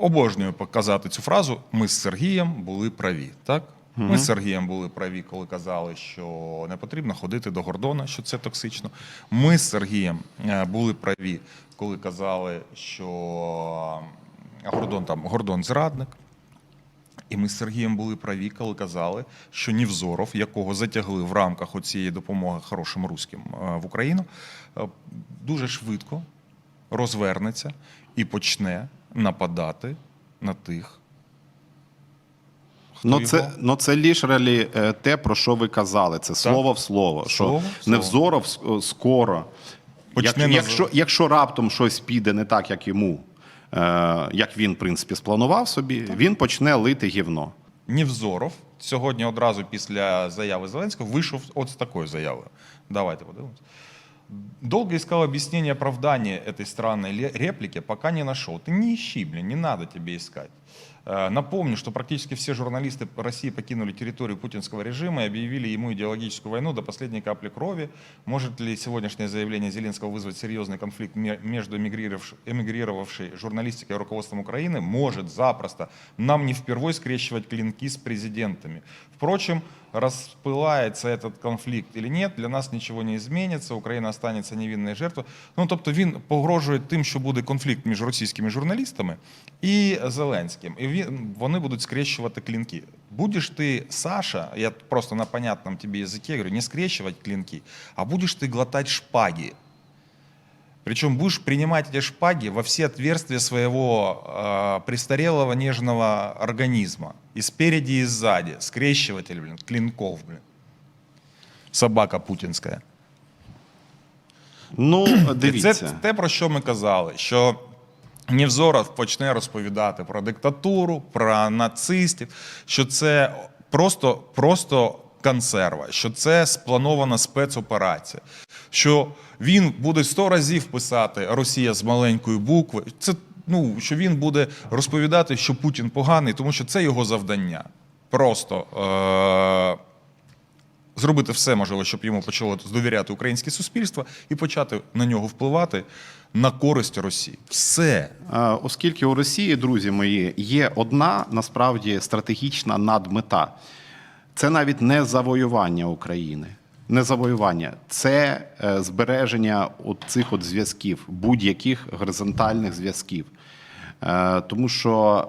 обожнюю показати цю фразу. Ми з Сергієм були праві. Так? Ми з Сергієм були праві, коли казали, що не потрібно ходити до Гордона, що це токсично. Ми з Сергієм е, були праві, коли казали, що Гордон там Гордон зрадник. І ми з Сергієм були праві, коли казали, що Нівзоров, якого затягли в рамках цієї допомоги хорошим руським е, в Україну, е, дуже швидко розвернеться і почне нападати на тих. Ну це, ну це лішралі е, те, про що ви казали. Це слово в слово. Що Слово в слово. Невзоров скоро. Як, якщо, якщо раптом щось піде не так, як йому, е, як він, в принципі, спланував собі, він почне лити гівно. Нівзоров сьогодні одразу після заяви Зеленського вийшов от з такою заявою. Давайте подивимось Долго искал объяснение оправдания этой странной ле- реплики, пока не нашел. Ты не ищи, блин, не надо тебе искать. Э, Напомню, что практически все журналисты России покинули территорию путинского режима и объявили ему идеологическую войну до последней капли крови. Может ли сегодняшнее заявление Зеленского вызвать серьезный конфликт ме- между эмигрировавш- эмигрировавшей журналистикой и руководством Украины? Может, запросто. Нам не впервой скрещивать клинки с президентами. Впрочем, распылается этот конфликт или нет, для нас нічого не зміниться, Україна останеться невинною жертвою. Ну тобто він погрожує тим, що буде конфлікт між російськими журналістами і Зеленським. І він, вони будуть скрещувати клінки. Будеш ти, Саша, я просто на понятном тебе языке говорю, не скрещивать клинки, а будешь ты глотать шпаги. Причем будешь принимать эти шпаги во все отверстия своего э, престарелого нежного организма. И спереди, и сзади. Скрещиватель, блин, клинков, блин. Собака путінська. Ну, І дивіться. Це те, про що ми казали, що Нівзоров почне розповідати про диктатуру, про нацистів, що це просто, просто консерва, що це спланована спецоперація, що він буде сто разів писати Росія з маленької букви. Це ну, що він буде розповідати, що Путін поганий, тому що це його завдання. Просто. Зробити все можливе, щоб йому почало довіряти українське суспільство і почати на нього впливати на користь Росії. Все. Е, Оскільки у Росії, друзі мої, є одна насправді стратегічна надмета. Це навіть не завоювання України, не завоювання, це е, збереження от цих от зв'язків, будь-яких горизонтальних зв'язків. Е, Тому що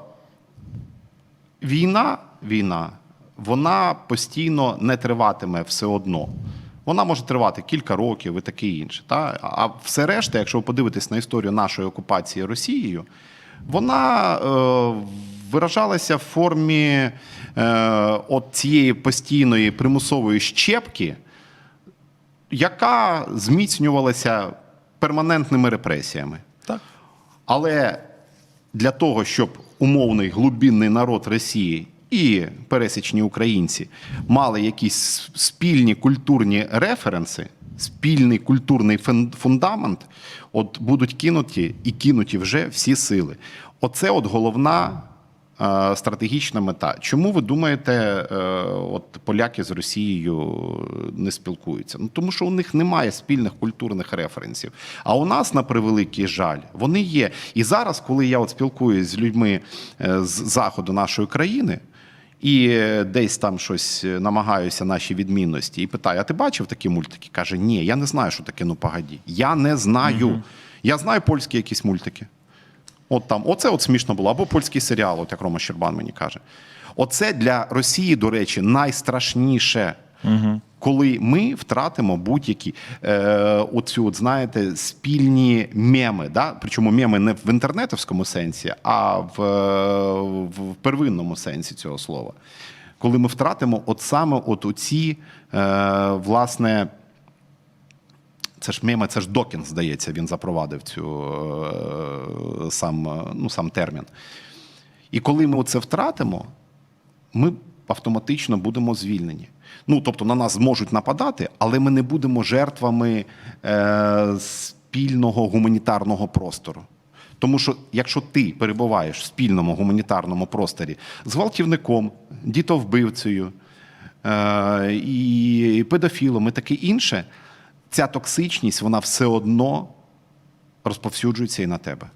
війна, війна, вона постійно не триватиме все одно. Вона може тривати кілька років і таке інше. Та? А все решта, якщо ви подивитесь на історію нашої окупації Росією, вона е, виражалася в формі е, от цієї постійної примусової щепки, яка зміцнювалася перманентними репресіями. Так. Але для того, щоб умовний глубинний народ Росії і пересічні українці мали якісь спільні культурні референси, спільний культурний фундамент, от будуть кинуті і кинуті вже всі сили. Оце от головна е, стратегічна мета. Чому ви думаєте, е, от поляки з Росією не спілкуються? Ну тому що у них немає спільних культурних референсів. А у нас, на превеликий жаль, вони є. І зараз, коли я от спілкуюсь з людьми е, з заходу нашої країни. І е, десь там щось е, намагаюся наші відмінності і питаю: а ти бачив такі мультики? Каже, ні, я не знаю, що таке ну погоді. Я не знаю. Я знаю польські якісь мультики. От там, оце от смішно було, або польський серіал, от як Рома Щербан мені каже. Оце для Росії, до речі, найстрашніше, коли ми втратимо будь-які е, оцю, от, знаєте, спільні меми. Да? Причому меми не в інтернетовському сенсі, а в, е, в первинному сенсі цього слова. Коли ми втратимо от саме от оці, е, власне. Це ж мема, це ж Докінс, здається, він запровадив цю е, сам, е, ну, сам термін. І коли ми це втратимо, ми автоматично будемо звільнені. Ну, тобто на нас зможуть нападати, але ми не будемо жертвами е, спільного гуманітарного простору. Тому що якщо ти перебуваєш в спільному гуманітарному просторі з гвалтівником, дітовбивцею е, і педофілом і таке інше, ця токсичність вона все одно розповсюджується і на тебе.